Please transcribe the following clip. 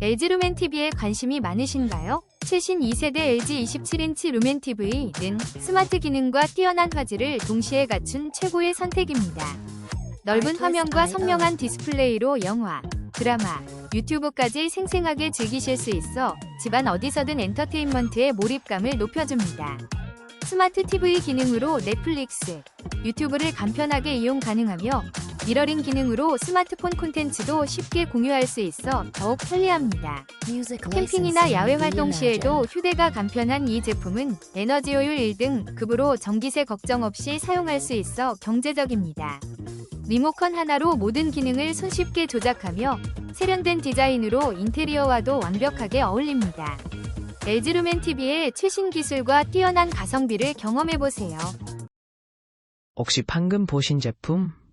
LG 루멘 TV에 관심이 많으신가요? 최신 2세대 LG 27인치 루멘 TV는 스마트 기능과 뛰어난 화질을 동시에 갖춘 최고의 선택입니다. 넓은 화면과 선명한 디스플레이로 영화, 드라마, 유튜브까지 생생하게 즐기실 수 있어 집안 어디서든 엔터테인먼트의 몰입감을 높여줍니다. 스마트 TV 기능으로 넷플릭스, 유튜브를 간편하게 이용 가능하며 미러링 기능으로 스마트폰 콘텐츠도 쉽게 공유할 수 있어 더욱 편리합니다. 캠핑이나 야외 활동 시에도 휴대가 간편한 이 제품은 에너지 효율 1등 급으로 전기세 걱정 없이 사용할 수 있어 경제적입니다. 리모컨 하나로 모든 기능을 손쉽게 조작하며 세련된 디자인으로 인테리어와도 완벽하게 어울립니다. LG 루멘 TV의 최신 기술과 뛰어난 가성비를 경험해보세요. 혹시 방금 보신 제품